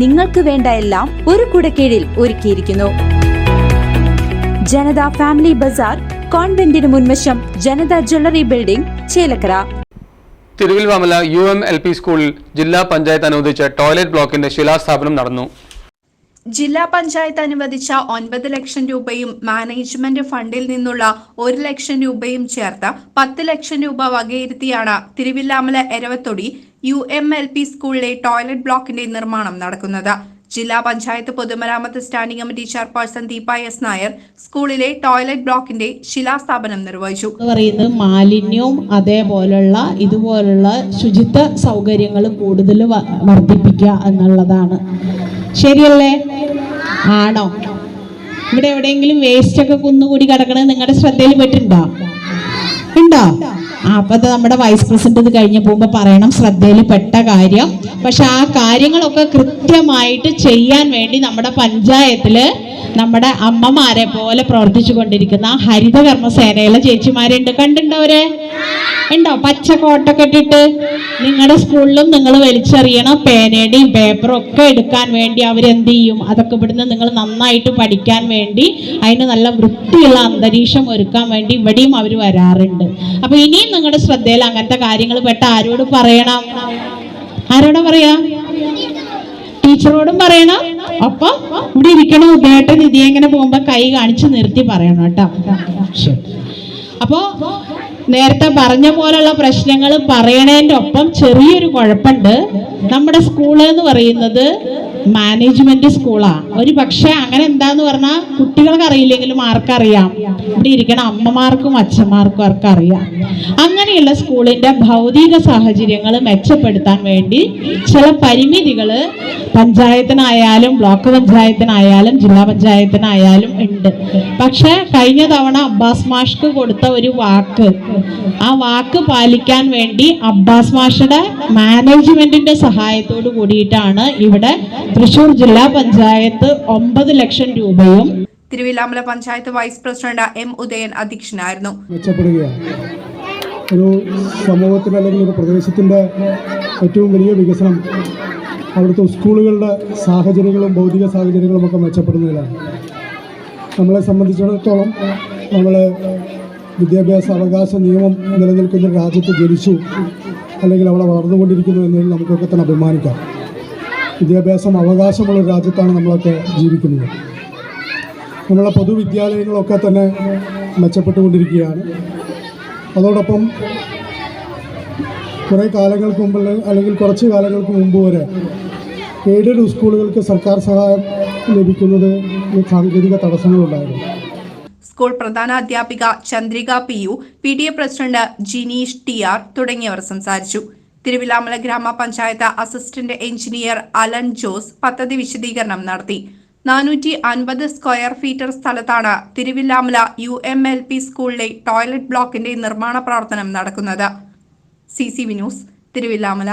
നിങ്ങൾക്ക് വേണ്ട എല്ലാം ഒരു കുടക്കീഴിൽ ഒരുക്കിയിരിക്കുന്നു. ജനത ഫാമിലി ബസാർ കോൺവെന്റിന് മുൻവശം Janata jewellery building Chelakkara. Thiruvilwamala U M L P സ്കൂളിൽ ജില്ലാ പഞ്ചായത്ത് അനുവദിച്ച ടോയ്ലറ്റ് ബ്ലോക്കിന്റെ ശിലാസ്ഥാപനം നടന്നു. ജില്ലാ പഞ്ചായത്ത് അനുവദിച്ച ഒൻപത് ലക്ഷം രൂപയും മാനേജ്മെന്റ് ഫണ്ടിൽ നിന്നുള്ള ഒരു ലക്ഷം രൂപയും ചേർത്ത് പത്ത് ലക്ഷം രൂപ വകയിരുത്തിയാണ് Thiruvilwamala Eravathodi U M L P സ്കൂളിലെ ടോയ്ലറ്റ് ബ്ലോക്കിന്റെ നിർമ്മാണം നടക്കുന്നത്. ജില്ലാ പഞ്ചായത്ത് പൊതുമരാമത്ത് standing committee chairperson Deepa S Nair സ്കൂളിലെ ടോയ്ലറ്റ് ബ്ലോക്കിന്റെ ശിലാസ്ഥാപനം നിർവഹിച്ചു. പറയുന്നത് മാലിന്യവും അതേപോലുള്ള ഇതുപോലുള്ള ശുചിത്വ സൗകര്യങ്ങൾ കൂടുതൽ വർദ്ധിപ്പിക്കുക എന്നുള്ളതാണ്. ശരിയല്ലേ? ആണോ? ഇവിടെ എവിടെയെങ്കിലും വേസ്റ്റ് ഒക്കെ കുന്നുകൂടി കിടക്കണത് നിങ്ങളുടെ ശ്രദ്ധയിൽ പെട്ടിണ്ടോ ഉണ്ടോ? അപ്പൊ അത് നമ്മുടെ വൈസ് പ്രസിഡന്റ് ഇത് കഴിഞ്ഞ് പോകുമ്പോൾ പറയണം ശ്രദ്ധയിൽ പെട്ട കാര്യം. പക്ഷെ ആ കാര്യങ്ങളൊക്കെ കൃത്യമായിട്ട് ചെയ്യാൻ വേണ്ടി നമ്മുടെ പഞ്ചായത്തിൽ നമ്മുടെ അമ്മമാരെ പോലെ പ്രവർത്തിച്ചു കൊണ്ടിരിക്കുന്ന ഹരിതകർമ്മസേനയിലെ ചേച്ചിമാരുണ്ട്. കണ്ടിട്ടുണ്ടവരെ ഉണ്ടോ? പച്ച കോട്ടൊക്കെ ഇട്ടിട്ട് നിങ്ങളുടെ സ്കൂളിലും നിങ്ങൾ വലിച്ചെറിയണം പേനയുടെയും പേപ്പറും ഒക്കെ എടുക്കാൻ വേണ്ടി അവരെന്ത് ചെയ്യും? അതൊക്കെ ഇവിടുന്ന് നിങ്ങൾ നന്നായിട്ട് പഠിക്കാൻ വേണ്ടി അതിന് നല്ല വൃത്തിയുള്ള അന്തരീക്ഷം ഒരുക്കാൻ വേണ്ടി ഇവിടെയും അവർ വരാറുണ്ട്. അപ്പൊ ഇനിയും നിങ്ങളുടെ ശ്രദ്ധയിൽ അങ്ങനത്തെ കാര്യങ്ങൾ പെട്ട ആരോട് പറയണം? ആരോടാ പറയാ? ടീച്ചറോടും പറയണം. ഒപ്പം ഇവിടെ ഇരിക്കണ ഉദയേട്ടൻ നിധി എങ്ങനെ പോകുമ്പോ കൈ കാണിച്ച് നിർത്തി പറയണം കേട്ടോ. അപ്പോ നേരത്തെ പറഞ്ഞ പോലുള്ള പ്രശ്നങ്ങൾ പറയണതിന്റെ ഒപ്പം ചെറിയൊരു കുഴപ്പമുണ്ട് നമ്മുടെ സ്കൂൾ എന്ന് പറയുന്നത് മാനേജ്മെന്റ് സ്കൂളാ ഒരു പക്ഷെ അങ്ങനെ എന്താന്ന് പറഞ്ഞാൽ കുട്ടികൾക്ക് അറിയില്ലെങ്കിലും ആർക്കറിയാം. ഇവിടെ ഇരിക്കണ അമ്മമാർക്കും അച്ഛന്മാർക്കും ആർക്കറിയാം അങ്ങനെയുള്ള സ്കൂളിന്റെ ഭൗതിക സാഹചര്യങ്ങൾ മെച്ചപ്പെടുത്താൻ വേണ്ടി ചില പരിമിതികൾ പഞ്ചായത്തിനായാലും ബ്ലോക്ക് പഞ്ചായത്തിനായാലും ജില്ലാ പഞ്ചായത്തിനായാലും ഉണ്ട്. പക്ഷെ കഴിഞ്ഞ തവണ അബ്ബാസ് മാഷ്ക്ക് കൊടുത്ത ഒരു വാക്ക് ആ വാക്ക് പാലിക്കാൻ വേണ്ടി അബ്ബാസ് മാഷയുടെ മാനേജ്മെന്റിന്റെ സഹായത്തോട് കൂടിയിട്ടാണ് ഇവിടെ തൃശൂർ ജില്ലാ പഞ്ചായത്ത് ഒമ്പത് ലക്ഷം രൂപയും Thiruvilwamala panchayat vice president M Udayan അധ്യക്ഷനായിരുന്നു. മെച്ചപ്പെടുകയാണ്. ഒരു സമൂഹത്തിന് അല്ലെങ്കിൽ ഒരു പ്രദേശത്തിന്റെ ഏറ്റവും വലിയ വികസനം അവിടുത്തെ സ്കൂളുകളുടെ സാഹചര്യങ്ങളും ഭൗതിക സാഹചര്യങ്ങളും ഒക്കെ മെച്ചപ്പെടുന്നതിലാണ്. നമ്മളെ സംബന്ധിച്ചിടത്തോളം നമ്മൾ വിദ്യാഭ്യാസ അവകാശ നിയമം നിലനിൽക്കുന്ന രാജ്യത്ത് ജനിച്ചു അല്ലെങ്കിൽ അവിടെ വളർന്നുകൊണ്ടിരിക്കുന്നു എന്നതിൽ നമുക്കൊക്കെ തന്നെ അഭിമാനിക്കാം. വിദ്യാഭ്യാസം അവകാശമുള്ള ഒരു രാജ്യത്താണ് നമ്മളൊക്കെ ജീവിക്കുന്നത്. നമ്മളെ പൊതുവിദ്യാലയങ്ങളൊക്കെ തന്നെ മെച്ചപ്പെട്ടുകൊണ്ടിരിക്കുകയാണ്. അതോടൊപ്പം കുറേ കാലങ്ങൾക്ക് മുമ്പ് അല്ലെങ്കിൽ കുറച്ച് കാലങ്ങൾക്ക് മുമ്പ് വരെ എയ്ഡഡ് സ്കൂളുകൾക്ക് സർക്കാർ സഹായം ലഭിക്കുന്നത് സാങ്കേതിക തടസ്സങ്ങളുണ്ടായിരുന്നു. സ്കൂൾ പ്രധാന അധ്യാപിക Chandrika P U P D A president Jineesh T R തുടങ്ങിയവർ സംസാരിച്ചു. തിരുവില്ലാമല ഗ്രാമപഞ്ചായത്ത് അസിസ്റ്റന്റ് എഞ്ചിനീയർ അലൻ ജോസ് പദ്ധതി വിശദീകരണം നടത്തി. നാനൂറ്റി അൻപത് സ്ക്വയർ ഫീറ്റർ സ്ഥലത്താണ് Thiruvilwamala U M L P സ്കൂളിലെ ടോയ്ലറ്റ് ബ്ലോക്കിന്റെ നിർമ്മാണ പ്രവർത്തനം നടക്കുന്നത്. C C V news Thiruvilwamala